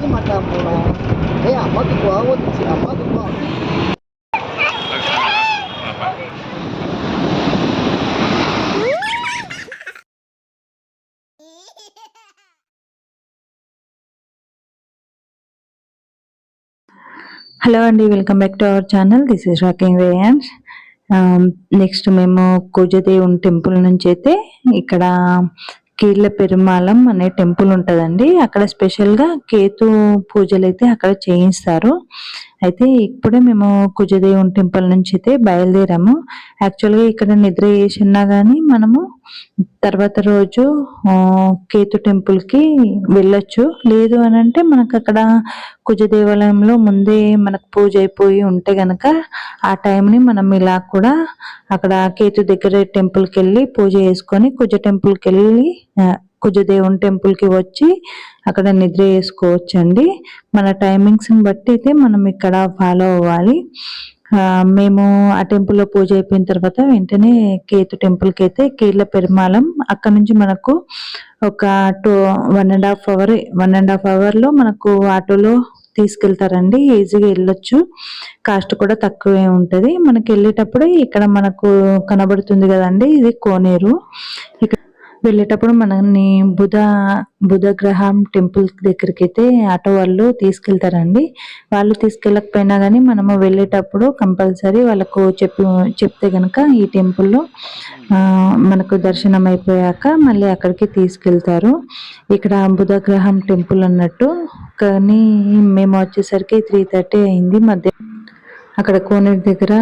Lagi mata mula. Eh, apa tuh gua si apa tuh gua? Hello అండి welcome back to our channel this is rocking rayons next మేము కుజదేవుని temple నుంచి అయితే ఇక్కడ కీళ్ళ పెరుమాళం అనే టెంపుల్ ఉంటుందండి. అక్కడ స్పెషల్గా కేతు పూజలు అయితే అక్కడ చేయిస్తారు. అయితే ఇప్పుడే మేము కుజదేవుని టెంపుల్ నుంచి అయితే బయలుదేరాము. యాక్చువల్గా ఇక్కడ నిద్ర చేసి ఉన్నా కానీ మనము తర్వాత రోజు కేతు టెంపుల్కి వెళ్ళొచ్చు. లేదు అని అంటే మనకు అక్కడ కుజ దేవాలయంలో ముందే మనకు పూజ అయిపోయి ఉంటే గనక ఆ టైంని మనం ఇలా కూడా అక్కడ కేతు దగ్గర టెంపుల్కి వెళ్ళి పూజ చేసుకొని కుజ టెంపుల్కి వెళ్ళి కుజదేవుని టెంపుల్కి వచ్చి అక్కడ నిద్ర చేసుకోవచ్చండి మన టైమింగ్స్ని బట్టి అయితే మనం ఇక్కడ ఫాలో అవ్వాలి. మేము ఆ టెంపుల్లో పూజ అయిపోయిన తర్వాత వెంటనే కేతు టెంపుల్కి అయితే కీళ్ళ పెరుమాళం అక్కడ నుంచి మనకు ఒక two one and half hour one and half అవర్లో మనకు ఆటోలో తీసుకెళ్తారండి. ఈజీగా వెళ్ళొచ్చు. కాస్ట్ కూడా తక్కువే ఉంటుంది. మనకి వెళ్ళేటప్పుడు ఇక్కడ మనకు కనబడుతుంది కదండి. ఇది కోనేరు. ఇక్కడ వెళ్ళేటప్పుడు మనల్ని బుధ బుధ గ్రహం టెంపుల్ దగ్గరికి అయితే ఆటో వాళ్ళు తీసుకెళ్తారండి. వాళ్ళు తీసుకెళ్ళకపోయినా కానీ మనము వెళ్ళేటప్పుడు కంపల్సరీ వాళ్ళకు చెప్పి చెప్తే కనుక ఈ టెంపుల్లో మనకు దర్శనం అయిపోయాక మళ్ళీ అక్కడికి తీసుకెళ్తారు. ఇక్కడ బుధ గ్రహం టెంపుల్ అన్నట్టు. కానీ మేము వచ్చేసరికి త్రీ థర్టీ అయింది మధ్య అక్కడ కోనేరు దగ్గర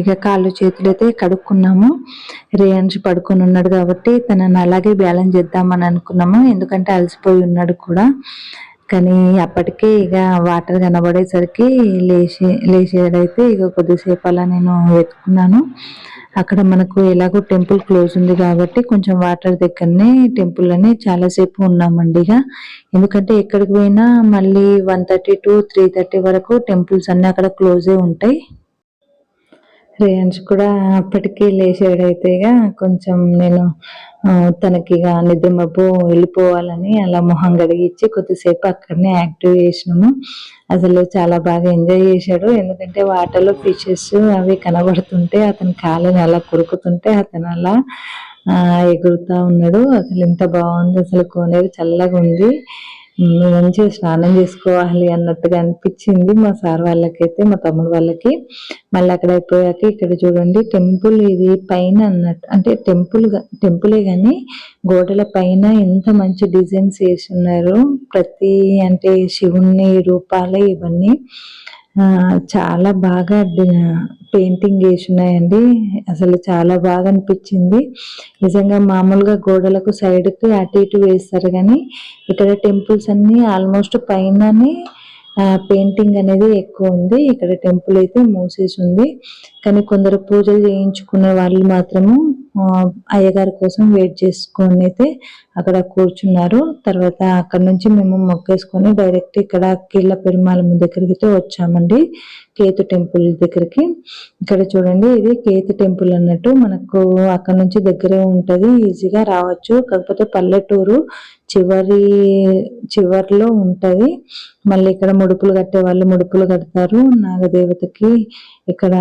ఇక కాళ్ళు చేతులు అయితే కడుక్కున్నాము. రేయాన్షి పడుకొని ఉన్నాడు కాబట్టి తనని అలాగే బ్యాలెన్స్ చేద్దామని అనుకున్నాము. ఎందుకంటే అలసిపోయి ఉన్నాడు కూడా. కానీ అప్పటికే ఇక వాటర్ కనబడేసరికి లేచి లేచేదైతే ఇక కొద్దిసేపు అలా నేను వెతుకున్నాను అక్కడ మనకు ఎలాగో టెంపుల్ క్లోజ్ ఉంది కాబట్టి కొంచెం వాటర్ దగ్గరనే టెంపుల్ అని చాలాసేపు ఉన్నామండి ఇక. ఎందుకంటే ఎక్కడికి పోయినా మళ్ళీ one thirty to three thirty వరకు టెంపుల్స్ అన్నీ అక్కడ క్లోజే ఉంటాయి. రేయన్స్ కూడా అప్పటికి లేచాడైతే ఇక కొంచెం నేను తనకి ఇక నిద్ర మబ్బు వెళ్ళిపోవాలని అలా మొహం కడిగిచ్చి కొద్దిసేపు అక్కడనే యాక్టివ్ చేసినాము. అసలు చాలా బాగా ఎంజాయ్ చేశాడు. ఎందుకంటే వాటర్లో ఫిషెస్ అవి కనబడుతుంటే అతని కాళ్ళని అలా కొరుకుతుంటే అతను అలా ఎగురుతా ఉన్నాడు. అసలు ఎంత బాగుంది. అసలు కోనేరు చల్లగా ఉంది. ఉమ్, మంచిగా స్నానం చేసుకోవాలి అన్నట్టుగా అనిపించింది మా సార్ వాళ్ళకైతే మా తమ్ముడు వాళ్ళకి. మళ్ళీ అక్కడ అయిపోయాక ఇక్కడ చూడండి టెంపుల్ ఇది పైన అన్నట్టు అంటే టెంపుల్ టెంపులే కానీ గోడల పైన ఎంత మంచి డిజైన్స్ వేసి ఉన్నారు. ప్రతి అంటే శివుని రూపాలే ఇవన్నీ. చాలా బాగా పెయింటింగ్ వేసి ఉన్నాయండి అసలు చాలా బాగా అనిపించింది. నిజంగా మామూలుగా గోడలకు సైడ్కి అటు ఇటు వేస్తారు కానీ ఇక్కడ టెంపుల్స్ అన్ని ఆల్మోస్ట్ పైననే పెయింటింగ్ అనేది ఎక్కువ ఉంది. ఇక్కడ టెంపుల్ అయితే మూసేసి ఉంది కానీ కొందరు పూజలు చేయించుకునే వాళ్ళు మాత్రము అయ్యగారి కోసం వెయిట్ చేసుకొని అయితే అక్కడ కూర్చున్నారు. తర్వాత అక్కడ నుంచి మేము మొక్కేసుకొని డైరెక్ట్ ఇక్కడ కీళ్ళ పెరుమాళం దగ్గరికి అయితే వచ్చామండి. కేతు టెంపుల్ దగ్గరికి. ఇక్కడ చూడండి ఇది కేతు టెంపుల్ అన్నట్టు మనకు అక్కడ నుంచి దగ్గరే ఉంటుంది. ఈజీగా రావచ్చు. కాకపోతే పల్లెటూరు చివరి చివరిలో ఉంటుంది. మళ్ళీ ఇక్కడ ముడుపులు కట్టే వాళ్ళు ముడుపులు కడతారు. నాగదేవతకి ఇక్కడ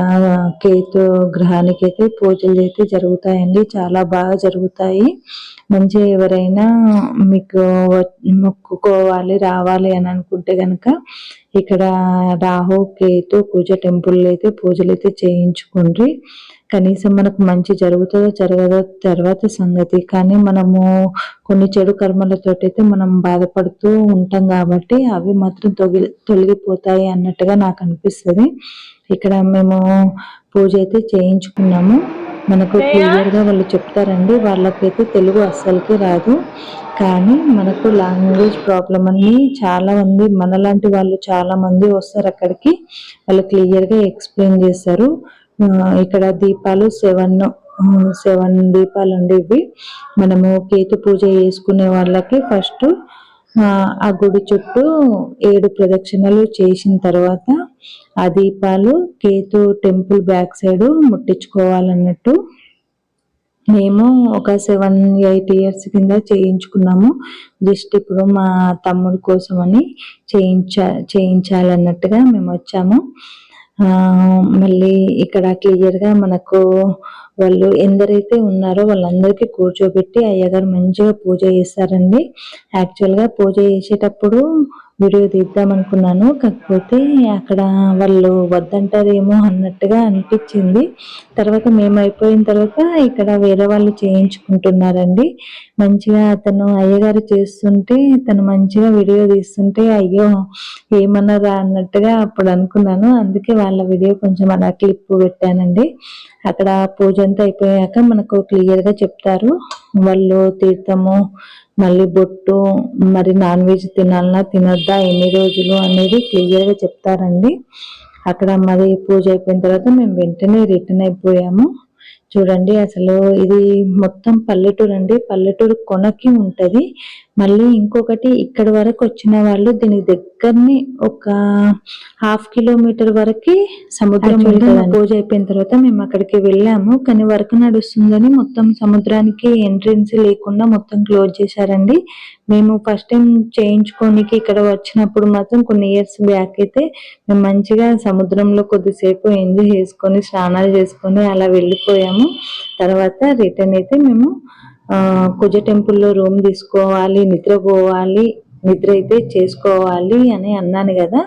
కేతు గ్రహానికి అయితే పూజలు అయితే జరుగుతాయండి. చాలా బాగా జరుగుతాయి. మంచిగా ఎవరైనా మీకు మొక్కుకోవాలి రావాలి అని అనుకుంటే కనుక ఇక్కడ రాహు కేతు పూజ టెంపుల్ అయితే పూజలు అయితే చేయించుకోండి కనీసం మనకు మంచి జరుగుతుందో జరగదో తర్వాత సంగతి. కానీ మనము కొన్ని చెడు కర్మలతో అయితే మనం బాధపడుతూ ఉంటాం కాబట్టి అవి మాత్రం తొగి తొలగిపోతాయి అన్నట్టుగా నాకు అనిపిస్తుంది. ఇక్కడ మేము పూజ అయితే చేయించుకున్నాము. మనకు క్లియర్గా వాళ్ళు చెప్తారండి. వాళ్ళకైతే తెలుగు అస్సలకి రాదు. కానీ మనకు లాంగ్వేజ్ ప్రాబ్లం అని చాలా మంది మనలాంటి వాళ్ళు చాలా మంది వస్తారు అక్కడికి. వాళ్ళు క్లియర్గా ఎక్స్ప్లెయిన్ చేస్తారు. ఇక్కడ దీపాలు సెవెన్ సెవెన్ దీపాలు అండి ఇవి. మనము కేతు పూజ చేసుకునే వాళ్ళకి ఫస్ట్ ఆ గుడి చుట్టూ ఏడు ప్రదక్షిణలు చేసిన తర్వాత ఆ దీపాలు కేతు టెంపుల్ బ్యాక్ సైడ్ ముట్టించుకోవాలన్నట్టు మేము ఒక సెవెన్ ఎయిట్ ఇయర్స్ కింద చేయించుకున్నాము. జస్ట్ ఇప్పుడు మా తమ్ముడు కోసం అని చేయించా చేయించాలన్నట్టుగా మేము వచ్చాము. మళ్ళీ ఇక్కడ క్లియర్గా మనకు వాళ్ళు ఎందరైతే ఉన్నారో వాళ్ళందరికీ కూర్చోబెట్టి అయ్యగారు మంచిగా పూజ చేస్తారండి. యాక్చువల్గా పూజ చేసేటప్పుడు వీడియో తీద్దాం అనుకున్నాను. కాకపోతే అక్కడ వాళ్ళు వద్దంటారేమో అన్నట్టుగా అనిపించింది. తర్వాత మేము అయిపోయిన తర్వాత ఇక్కడ వేరే వాళ్ళు చేయించుకుంటున్నారండి. మంచిగా అతను అయ్యగారు చేస్తుంటే తను మంచిగా వీడియో తీస్తుంటే అయ్యో ఏమన్నారా అన్నట్టుగా అప్పుడు అనుకున్నాను. అందుకే వాళ్ళ వీడియో కొంచెం అలా క్లిప్ పెట్టానండి. అక్కడ పూజ అంతా అయిపోయాక మనకు క్లియర్గా చెప్తారు. వాళ్ళు తీర్థము మళ్ళీ బొట్టు మరి నాన్ వెజ్ తినాలన్నా తినొద్దా ఎన్ని రోజులు అనేది క్లియర్గా చెప్తారండి. అక్కడ మరి పూజ అయిపోయిన తర్వాత మేము వెంటనే రిటర్న్ అయిపోయాము. చూడండి అసలు ఇది మొత్తం పల్లెటూరు అండి. పల్లెటూరు కొనకి ఉంటది. మళ్ళీ ఇంకొకటి ఇక్కడ వరకు వచ్చిన వాళ్ళు దీని దగ్గరని ఒక హాఫ్ కిలోమీటర్ వరకు సముద్రం. పూజ అయిపోయిన తర్వాత మేము అక్కడికి వెళ్ళాము. కానీ వర్క్ నడుస్తుందని మొత్తం సముద్రానికి ఎంట్రన్స్ లేకుండా మొత్తం క్లోజ్ చేశారండి. మేము ఫస్ట్ టైం చేయించుకోనికి ఇక్కడ వచ్చినప్పుడు మాత్రం కొన్ని ఇయర్స్ బ్యాక్ అయితే మేము మంచిగా సముద్రంలో కొద్దిసేపు ఎంజాయ్ చేసుకొని స్నానాలు చేసుకొని అలా వెళ్ళిపోయాము. తర్వాత రిటర్న్ అయితే మేము కుజ టెంపుల్లో రూమ్ తీసుకోవాలి నిద్రపోవాలి నిద్ర అయితే చేసుకోవాలి అని అన్నాను కదా.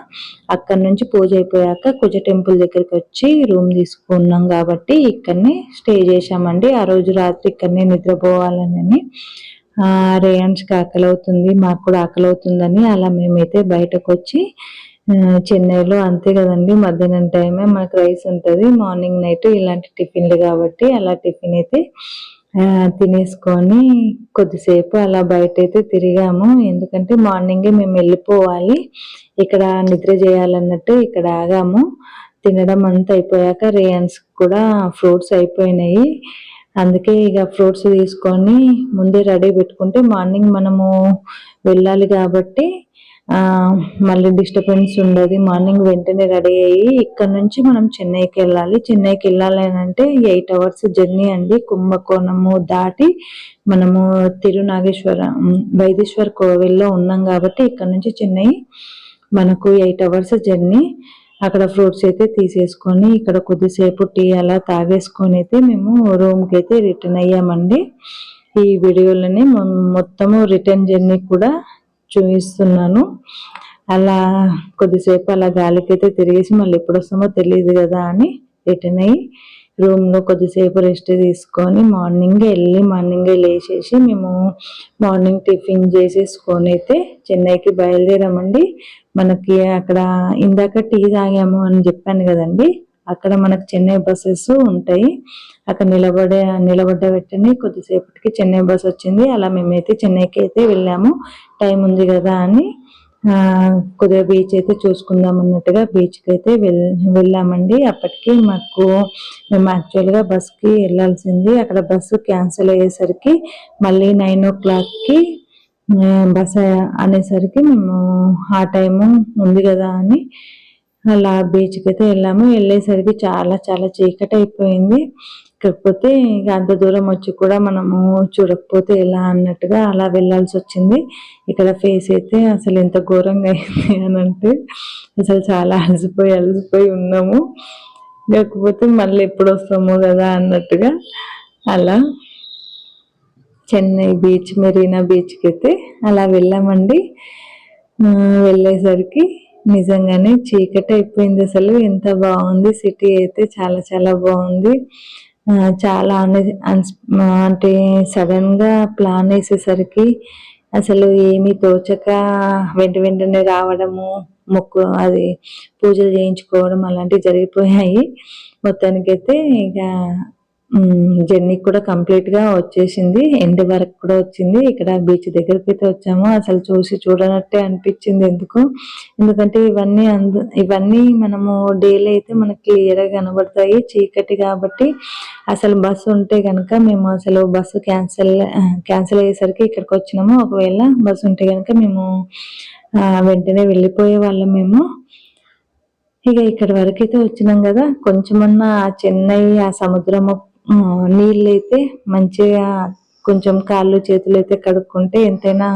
అక్కడ నుంచి పూజ అయిపోయాక కుజ టెంపుల్ దగ్గరికి వచ్చి రూమ్ తీసుకున్నాం కాబట్టి ఇక్కడనే స్టే చేశామండి. ఆ రోజు రాత్రి ఇక్కడనే నిద్రపోవాలని రేయాన్స్కి ఆకలి అవుతుంది మాకు కూడా ఆకలి అవుతుందని అలా మేమైతే బయటకు వచ్చి చెన్నైలో అంతే కదండి మధ్యాహ్నం టైమే మనకు రైస్ ఉంటుంది మార్నింగ్ నైట్ ఇలాంటి టిఫిన్లు కాబట్టి అలా టిఫిన్ అయితే తినేసుకొని కొద్దిసేపు అలా బయట అయితే తిరిగాము. ఎందుకంటే మార్నింగే మేము వెళ్ళిపోవాలి ఇక్కడ నిద్ర చేయాలన్నట్టు ఇక్కడ ఆగాము. తినడం అంతా అయిపోయాక రేయన్స్ కూడా ఫ్రూట్స్ అయిపోయినాయి. అందుకే ఇక ఫ్రూట్స్ తీసుకొని ముందే రెడీ పెట్టుకుంటే మార్నింగ్ మనము వెళ్ళాలి కాబట్టి మళ్ళీ డిస్టర్బెన్స్ ఉండదు. మార్నింగ్ వెంటనే రెడీ అయ్యి ఇక్కడ నుంచి మనం చెన్నైకి వెళ్ళాలి. చెన్నైకి వెళ్ళాలి అంటే ఎయిట్ అవర్స్ జర్నీ అండి. కుంభకోణము దాటి మనము తిరునాగేశ్వర వైదేశ్వర్ కోవిల్లో ఉన్నాం కాబట్టి ఇక్కడ నుంచి చెన్నై మనకు ఎయిట్ అవర్స్ జర్నీ. అక్కడ ఫ్రూట్స్ అయితే తీసేసుకొని ఇక్కడ కొద్దిసేపు టీ అలా తాగేసుకొని అయితే మేము రూమ్కి అయితే రిటర్న్ అయ్యామండి. ఈ వీడియోలని మొత్తము రిటర్న్ జర్నీ కూడా చూపిస్తున్నాను. అలా కొద్దిసేపు అలా గాలికి అయితే తిరిగేసి మళ్ళీ ఎప్పుడు వస్తామో తెలియదు కదా అని రిటర్న్ అయ్యి రూమ్లో కొద్దిసేపు రెస్ట్ తీసుకొని మార్నింగ్ వెళ్ళి మార్నింగ్ లేచేసి మేము మార్నింగ్ టిఫిన్ చేసేసుకొని అయితే చెన్నైకి బయలుదేరామండి. మనకి అక్కడ ఇందాక టీ తాగాము అని చెప్పాను కదండి. అక్కడ మనకు చెన్నై బస్సెస్ ఉంటాయి. అక్కడ నిలబడే నిలబడ్డ వెంటనే కొద్దిసేపటికి చెన్నై బస్ వచ్చింది. అలా మేమైతే చెన్నైకి అయితే వెళ్ళాము. టైం ఉంది కదా అని కొద్దిగా బీచ్ అయితే చూసుకుందాం అన్నట్టుగా బీచ్కి అయితే వెళ్ వెళ్ళామండి. అప్పటికి మాకు మేము యాక్చువల్గా బస్కి వెళ్ళాల్సింది అక్కడ బస్సు క్యాన్సిల్ అయ్యేసరికి మళ్ళీ నైన్ ఓ క్లాక్కి బస్ అనేసరికి మేము ఆ టైము ఉంది కదా అని అలా బీచ్కి అయితే వెళ్ళాము. వెళ్ళేసరికి చాలా చాలా చీకటి అయిపోయింది. కాకపోతే ఇక అంత దూరం వచ్చి కూడా మనము చూడకపోతే ఎలా అన్నట్టుగా అలా వెళ్ళాల్సి వచ్చింది. ఇక్కడ ఫేస్ అయితే అసలు ఎంత ఘోరంగా అయింది అని అంటే అసలు చాలా అలసిపోయి అలసిపోయి ఉన్నాము. కాకపోతే మళ్ళీ ఎప్పుడు వస్తాము కదా అన్నట్టుగా అలా చెన్నై బీచ్ మెరీనా బీచ్కి అయితే అలా వెళ్ళామండి. వెళ్ళేసరికి నిజంగానే చీకటి అయిపోయింది అసలు. ఎంత బాగుంది సిటీ అయితే చాలా చాలా బాగుంది. చాలా అంటే సడన్గా ప్లాన్ వేసేసరికి అసలు ఏమీ తోచక వెంట వెంటనే రావడము మొక్కు అది పూజలు చేయించుకోవడం అలాంటివి జరిగిపోయాయి. మొత్తానికైతే ఇక జర్నీ కూడా కంప్లీట్గా వచ్చేసింది. ఎండ్ వరకు కూడా వచ్చింది. ఇక్కడ బీచ్ దగ్గరికి అయితే వచ్చాము. అసలు చూసి చూడనట్టే అనిపించింది ఎందుకు? ఎందుకంటే ఇవన్నీ అందు ఇవన్నీ మనము డైలీ అయితే మనకి క్లియర్గా కనబడతాయి. చీకటి కాబట్టి అసలు బస్సు ఉంటే కనుక మేము అసలు బస్సు క్యాన్సిల్ క్యాన్సిల్ అయ్యేసరికి ఇక్కడికి వచ్చినాము. ఒకవేళ బస్సు ఉంటే కనుక మేము వెంటనే వెళ్ళిపోయే వాళ్ళం మేము. ఇక ఇక్కడ వరకు అయితే వచ్చినాం కదా. కొంచెమన్నా ఆ చెన్నై ఆ సముద్రము నీళ్ళైతే మంచిగా కొంచెం కాళ్ళు చేతులు అయితే కడుక్కుంటే ఎంతైనా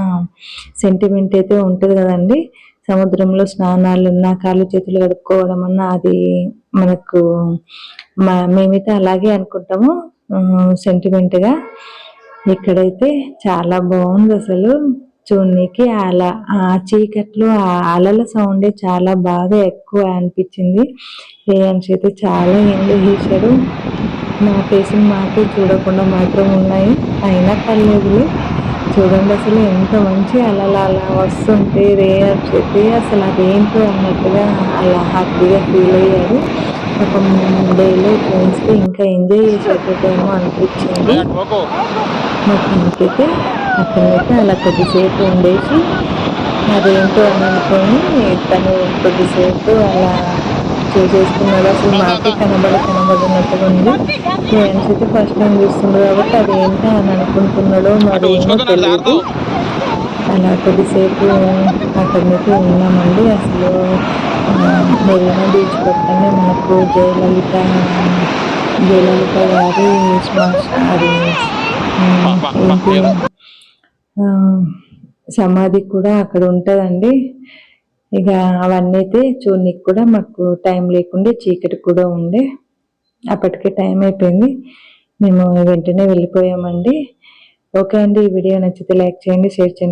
సెంటిమెంట్ అయితే ఉంటుంది కదండి. సముద్రంలో స్నానాలు ఉన్నా కాళ్ళు చేతులు కడుక్కోవడం అన్నా అది మనకు మేమైతే అలాగే అనుకుంటాము. సెంటిమెంట్గా ఇక్కడైతే చాలా బాగుంది అసలు. చూడడానికి అలా ఆ చీకట్లో ఆ అలల సౌండే చాలా బాగా ఎక్కువ అనిపించింది. రేయన్స్ అయితే చాలా ఎంజాయ్ చేశాడు. నా ఫేసింగ్ మాకే చూడకుండా మాత్రం ఉన్నాయి. అయినా పర్లేదులే. చూడండి అసలు ఎంత మంచి అలా అలా వస్తుంటే రేయన్స్ చెప్పి అసలు అదేంటో అన్నట్టుగా అలా హ్యాపీగా ఫీల్ అయ్యారు. పాపం డేలో ఫ్రెండ్స్కి ఇంకా ఎంజాయ్ చేసేటేమో అనిపించింది. మొత్తానికైతే అక్కడైతే అలా కొద్దిసేపు ఉండేసి అదేంటో అని అనుకొని తను కొద్దిసేపు అలా చేసేసుకున్నాడు. అసలు మాకే కనబడ కనబడినట్టుగా ఉంది. ఫ్రెండ్స్ అయితే ఫస్ట్ టైం చూస్తున్నారు కాబట్టి అది ఏంటో అని అనుకుంటున్నాడో మరి ఏమో తెలియదు అలా కొద్దిసేపు అక్కడైతే ఉన్నామండి. అసలు మెరీనా బీచ్ పక్కనే మనకు జయలలిత జయలలిత గారి అది. ఏంటి? సమాధి కూడా అక్కడ ఉంటుందండి. ఇక అవన్నీ అయితే చూడనికి కూడా మాకు టైం లేకుండే చీకటి కూడా ఉండే. అప్పటికే టైం అయిపోయింది. మేము వెంటనే వెళ్ళిపోయామండి. ఓకే అండి. ఈ వీడియో నచ్చితే లైక్ చేయండి షేర్ చేయండి.